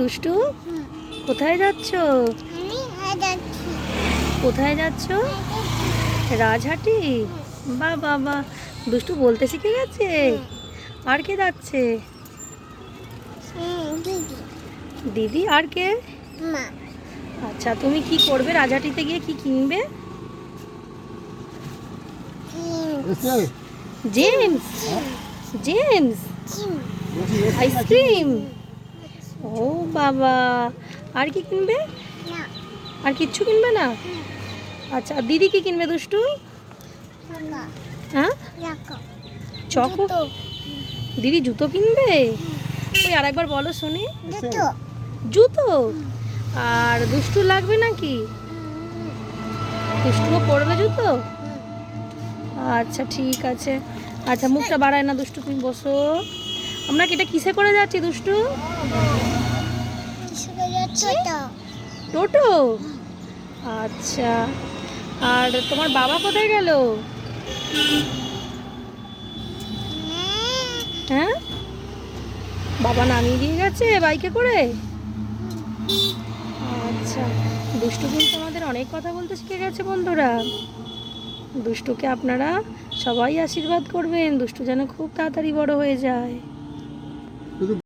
দুষ্টু? কোথায় যাচ্ছ? কোথায় যাচ্ছ? রাজহাটি। বা বাবা দুষ্টু বলতে শিখে গেছে? আর কে যাচ্ছে? দিদি। দিদি আর কে? আচ্ছা তুমি কি করবে? রাজহাটিতে গিয়ে কি কিনবে? James James ice cream? ও বাবা। আর কি কিনবে? না। আর কিচ্ছু কিনবে না? আচ্ছা আর দিদি কি কিনবে দুষ্টু? হ্যাঁ? চকো? দিদি জুতো কিনবে? ওই আরেকবার বলো শুনি। জুতো। আর দুষ্টু লাগবে নাকি? দুষ্টুও পড়বে জুতো? আচ্ছা ঠিক আছে। আচ্ছা মুখটা বাড়ায় না দুষ্টু তুমি বসো। আমরা কি এটা কিসে করে যাচ্ছি দুষ্টু? টোটো। আচ্ছা। আর তোমার বাবা কোথায় গেল? হ্যাঁ? বাবা নামিয়ে দিয়ে গেছে বাইকে করে? আচ্ছা। দুষ্টু কিন্তু আমাদের অনেক কথা বলতে শিখে গেছে বন্ধুরা। দুষ্টুকে আপনারা সবাই আশীর্বাদ করবেন। দুষ্টু যেন খুব তাড়াতাড়ি বড় হয়ে যায়। শুধু